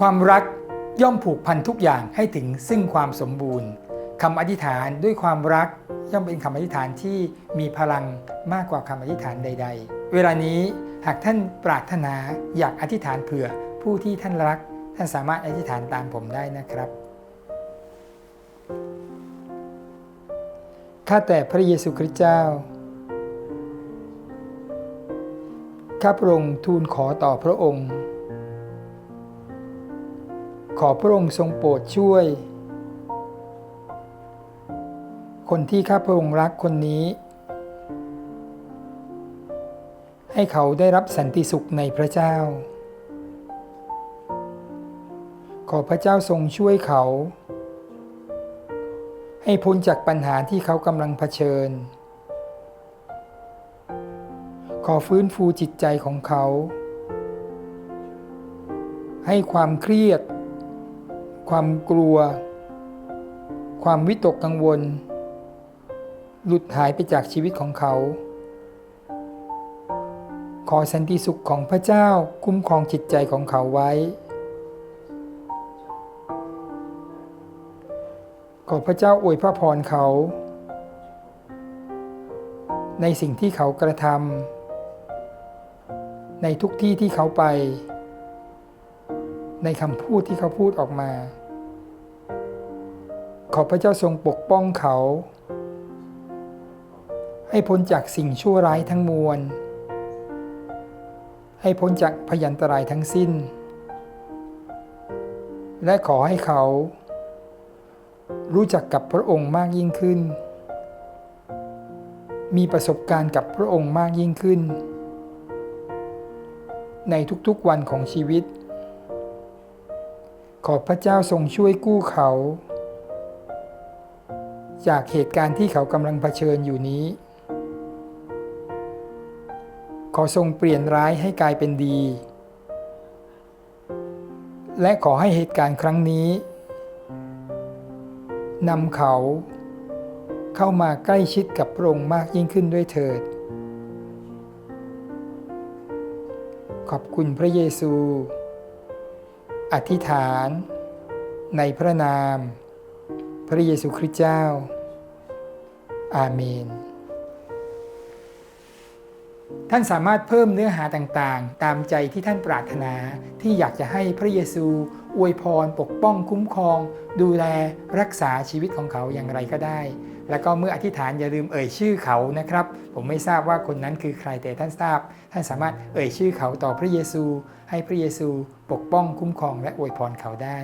ความรักย่อมผูกพันทุกอย่างให้ถึงซึ่งความสมบูรณ์คำอธิษฐานด้วยความรักย่อมเป็นคำอธิษฐานที่มีพลังมากกว่าคำอธิษฐานใด ๆ เวลานี้หากท่านปรารถนาอยากอธิษฐานเผื่อผู้ที่ท่านรัก ท่านสามารถอธิษฐานตามผมได้นะครับข้าแต่พระเยซูคริสต์เจ้าข้าพระองค์ทูลขอต่อพระองค์ ขอพระองค์ทรงโปรดช่วย คนที่ข้าพระองค์รักคนนี้ ให้เขาได้รับสันติสุขในพระเจ้า ขอพระเจ้าทรงช่วยเขา ให้พ้นจากปัญหาที่เขากำลังเผชิญ ขอฟื้นฟูจิตใจของเขา ให้ความเครียด ความกลัว ความวิตกกังวล หลุดหายไปจากชีวิตของเขา ขอสันติสุขของพระเจ้าคุ้มครองจิตใจของเขาไว้ ขอพระเจ้าอวยพระพรเขา ในสิ่งที่เขากระทำในทุกที่ที่เขาไปในคำพูดที่เขาพูดออกมา ขอพระเจ้าทรงปกป้องเขา ให้พ้นจากสิ่งชั่วร้ายทั้งมวล ให้พ้นจากพยันตรายทั้งสิ้น และขอให้เขา รู้จักกับพระองค์มากยิ่งขึ้น มีประสบการณ์กับพระองค์มากยิ่งขึ้น ในทุกๆวันของชีวิต ขอพระเจ้าทรงช่วยกู้เขา จากเหตุการณ์ที่เขากำลังเผชิญอยู่นี้ ขอทรงเปลี่ยนร้ายให้กลายเป็นดี และขอให้เหตุการณ์ครั้งนี้นำเขาเข้ามาใกล้ชิดกับพระองค์มากยิ่งขึ้นด้วยเถิด ขอบคุณพระเยซู อธิษฐาน ในพระนาม พระเยซูคริสต์เจ้า อาเมน ท่านสามารถเพิ่มเนื้อหาต่างๆ ตามใจที่ท่านปรารถนาที่อยากจะให้พระเยซู อวยพรปกป้องคุ้มครอง ดูแลรักษาชีวิตของเขาอย่างไรก็ได้ แล้วก็เมื่ออธิษฐานอย่าลืมเอ่ยชื่อเขานะครับ ผมไม่ทราบว่าคนนั้นคือใครแต่ท่านทราบ ท่านสามารถเอ่ยชื่อเขาต่อพระเยซู ให้พระเยซู ปกป้องคุ้มครองและอวยพรเขาได้